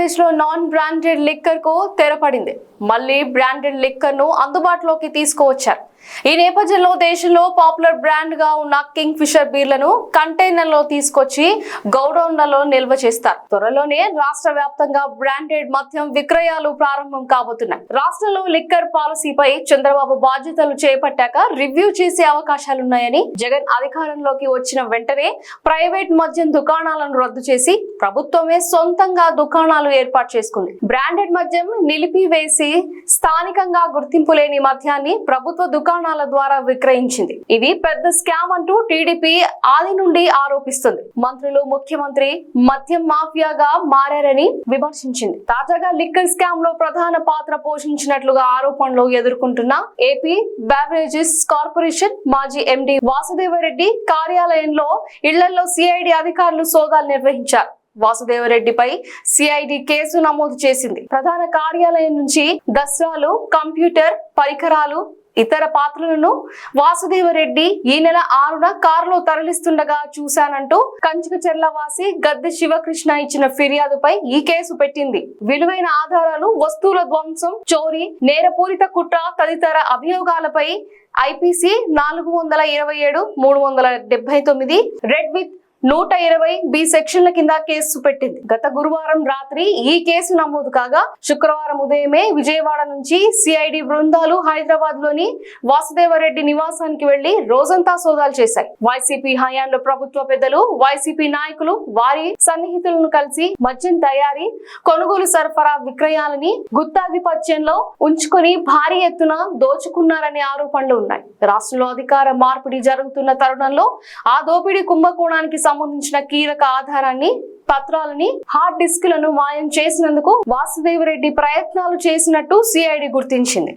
ఆంధ్రప్రదేశ్లో non branded లిక్కర్కు తెరపడింది. మళ్ళీ branded లిక్కర్ను అందుబాటులోకి తీసుకువచ్చారు. ఈ నేపథ్యంలో దేశంలో పాపులర్ బ్రాండ్గా ఉన్న కింగ్ ఫిషర్ బీర్లను కంటైనర్లో తీసుకొచ్చి గౌడౌన్లలో నిల్వ చేస్తారు. త్వరలోనే రాష్ట్ర వ్యాప్తంగా బ్రాండెడ్ మద్యం విక్రయాలు ప్రారంభం కాబోతున్నాయి. రాష్ట్రంలో లిక్కర్ పాలసీపై చంద్రబాబు బాధ్యతలు చేపట్టాక రివ్యూ చేసే అవకాశాలున్నాయని జగన్ అధికారంలోకి వచ్చిన వెంటనే ప్రైవేట్ మద్యం దుకాణాలను రద్దు చేసి ప్రభుత్వమే సొంతంగా దుకాణాలు ఏర్పాటు చేసుకుంది. బ్రాండెడ్ మద్యం నిలిపివేసి స్థానికంగా గుర్తింపు లేని మద్యాన్ని ప్రభుత్వ దుకాణాల ద్వారా విక్రయించింది. ఇది పెద్ద స్కామ్ అంటూ టీడీపీ ఆది నుండి ఆరోపిస్తుంది. మంత్రులు ముఖ్యమంత్రి మద్యం మాఫియాగా మారారని విమర్శించింది. తాజాగా లిక్కర్ స్కామ్లో ప్రధాన పాత్ర పోషించినట్లుగా ఆరోపణలు ఎదుర్కొంటున్న ఏపీ బెవరేజెస్ కార్పొరేషన్ మాజీ ఎండి వాసుదేవరెడ్డి కార్యాలయంలో ఇళ్ళలో సిఐడి అధికారులు సోదాలు నిర్వహించారు. వాసుదేవరెడ్డిపై సిఐడి కేసు నమోదు చేసింది. ప్రధాన కార్యాలయం నుంచి దస్రాలు కంప్యూటర్ పరికరాలు ఇతర పాత్రలను వాసుదేవరెడ్డి ఈ నెల ఆరున కారులో తరలిస్తుండగా చూశానంటూ కంచుకచెర్ల వాసి గద్దె శివకృష్ణ ఇచ్చిన ఫిర్యాదుపై ఈ కేసు పెట్టింది. విలువైన ఆధారాలు వస్తువుల ధ్వంసం చోరీ నేరపూరిత కుట్ర తదితర అభియోగాలపై ఐపీసీ నాలుగు వందల ఇరవై ఏడు మూడు వందల డెబ్బై తొమ్మిది రెడ్ విత్ నూట ఇరవై బి సెక్షన్ల కింద కేసు పెట్టింది. గత గురువారం రాత్రి ఈ కేసు నమోదు కాగా శుక్రవారం ఉదయమే విజయవాడ నుంచి సిఐడి బృందాలు హైదరాబాద్లోని వాసుదేవరెడ్డి నివాసానికి వెళ్ళి రోజంతా సోదాలు చేశాయి. వైసీపీ హయాంలో ప్రభుత్వ పెద్దలు వైసీపీ నాయకులు వారి సన్నిహితులను కలిసి మద్యం తయారీ కొనుగోలు సరఫరా విక్రయాలని గుత్తాధిపత్యంలో ఉంచుకొని భారీ ఎత్తున దోచుకున్నారనే ఆరోపణలు ఉన్నాయి. రాష్ట్రంలో అధికార మార్పిడి జరుగుతున్న తరుణంలో ఆ దోపిడీ కుంభకోణానికి సంబంధించిన కీలక ఆధారాన్ని పత్రాలని హార్డ్ డిస్క్లను మాయం చేసినందుకు వాసుదేవరెడ్డి ప్రయత్నాలు చేసినట్టు సిఐడి గుర్తించింది.